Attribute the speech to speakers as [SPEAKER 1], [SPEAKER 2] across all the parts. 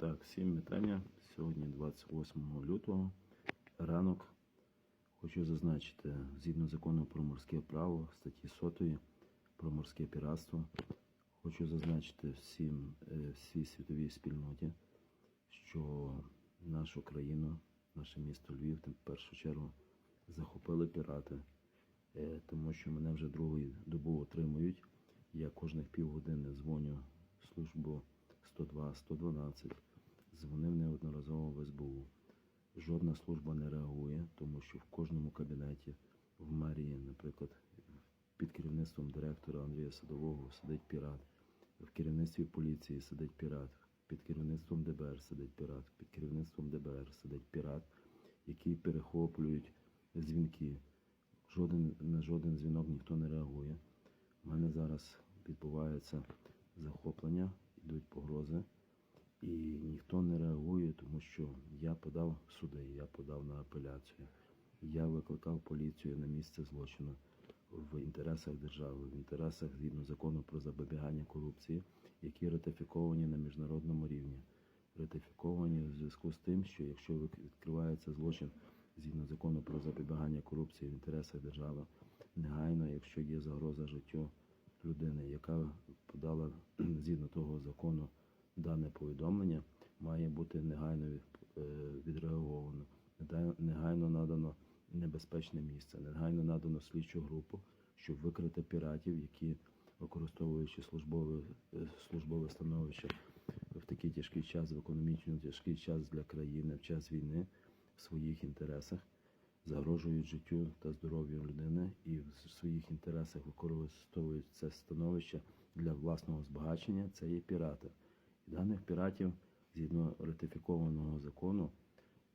[SPEAKER 1] Так, всім вітання. Сьогодні 28 лютого. Ранок. Хочу зазначити, згідно закону про морське право, статті 100 про морське піратство, хочу зазначити всім, е, всій світовій спільноті, що нашу країну, наше місто Львів, в першу чергу, захопили пірати, Е, тому що мене вже другу добу отримують. Я кожних півгодини дзвоню в службу 102, 112, дзвонив неодноразово в СБУ. Жодна служба не реагує, тому що в кожному кабінеті в мерії, наприклад, під керівництвом директора Андрія Садового сидить пірат, в керівництві поліції сидить пірат, під керівництвом ДБР сидить пірат, під керівництвом ДБР сидить пірат, які перехоплюють дзвінки. Жоден, на жоден дзвінок ніхто не реагує. У мене зараз відбувається захоплення, йдуть погрози, і ніхто не реагує, тому що я подав суди, я подав на апеляцію. Я викликав поліцію на місце злочину в інтересах держави, в інтересах згідно закону про запобігання корупції, які ратифіковані на міжнародному рівні. Ратифіковані в зв'язку з тим, що якщо відкривається злочин згідно закону про запобігання корупції в інтересах держави, негайно, якщо є загроза життю людини, яка подала згідно того закону дане повідомлення, має бути негайно е, відреаговано, негайно надано небезпечне місце, негайно надано слідчу групу, щоб викрити піратів, які використовуючи службове, е, службове становище в такий тяжкий час, в економічно тяжкий час для країни, в час війни в своїх інтересах загрожують життю та здоров'ю людини і в своїх інтересах використовують це становище для власного збагачення, це є пірати. І даних піратів, згідно ратифікованого закону,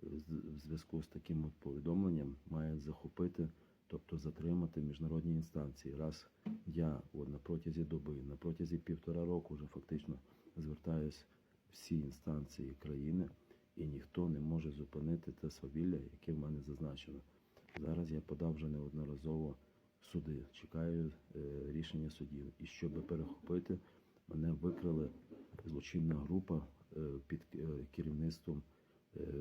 [SPEAKER 1] в зв'язку з таким повідомленням мають захопити, тобто затримати міжнародні інстанції. Раз я от, на протязі доби, на протязі півтора року вже фактично звертаюсь всі інстанції країни, і ніхто не може зупинити те свавілля, яке в мене зазначено. Зараз я подав вже неодноразово суди, чекаю е, рішення судів. І щоб перехопити, мене викрили злочинна група е, під е, керівництвом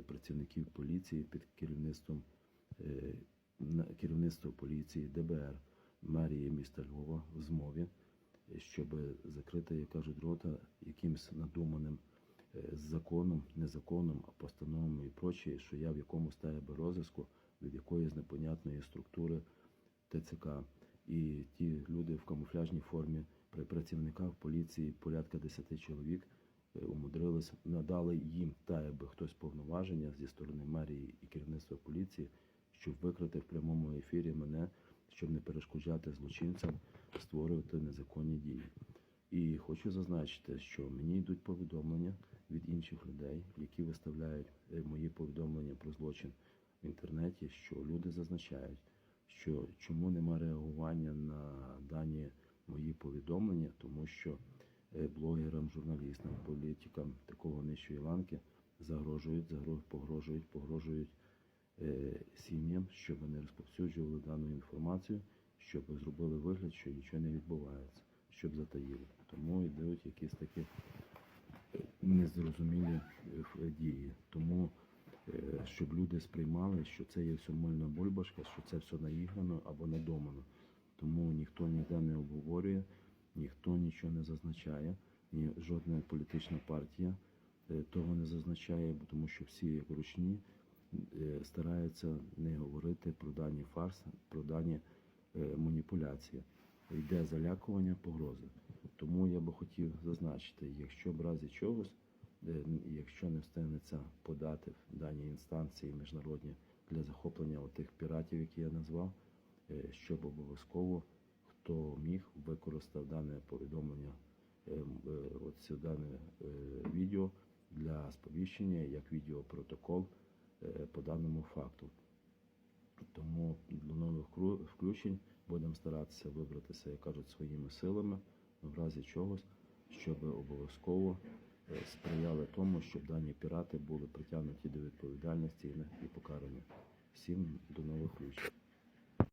[SPEAKER 1] працівників поліції, під керівництвом е, поліції, ДБР, мерії міста Львова в змові, щоб закрити, як кажуть, рота якимось надуманим е, законом, не законом, а постановами і прочее, що я в якомусь би розиску від якоїсь непонятної структури ТЦК. І ті люди в камуфляжній формі при працівниках поліції, порядка 10 чоловік, е, умудрились, надали їм та хтось повноваження зі сторони мерії і керівництва поліції, щоб викрити в прямому ефірі мене, щоб не перешкоджати злочинцям створювати незаконні дії. І хочу зазначити, що мені йдуть повідомлення від інших людей, які виставляють е, мої повідомлення про злочин в інтернеті, що люди зазначають, що чому нема реагування на дані мої повідомлення, тому що е, блогерам, журналістам, політикам такого нижчої ланки загрожують, загро- погрожують, погрожують е, сім'ям, щоб вони розповсюджували дану інформацію, щоб зробили вигляд, що нічого не відбувається, щоб затаїли. Тому йдуть якісь такі незрозумілі е, дії. Тому е, щоб люди сприймали, що це є все мильна бульбашка, що це все наіграно або надумано. Тому ніхто ніде не обговорює, ніхто нічого не зазначає, ні жодна політична партія е, того не зазначає, тому що всі як ручні стараються не говорити про дані фарс, про дані маніпуляції. Йде залякування, погрози. Тому я би хотів зазначити, якщо в разі чогось, е, якщо не встигнеться подати в дані інстанції міжнародні для захоплення тих піратів, які я назвав, е, щоб обов'язково хто міг використав дане повідомлення, е, от дане відео для сповіщення як відеопротокол по даному факту. Тому до нових включень будемо старатися вибратися, як кажуть, своїми силами, в разі чогось, щоб обов'язково е, сприяли тому, щоб дані пірати були притягнуті до відповідальності і покарані. Всім до нових включень.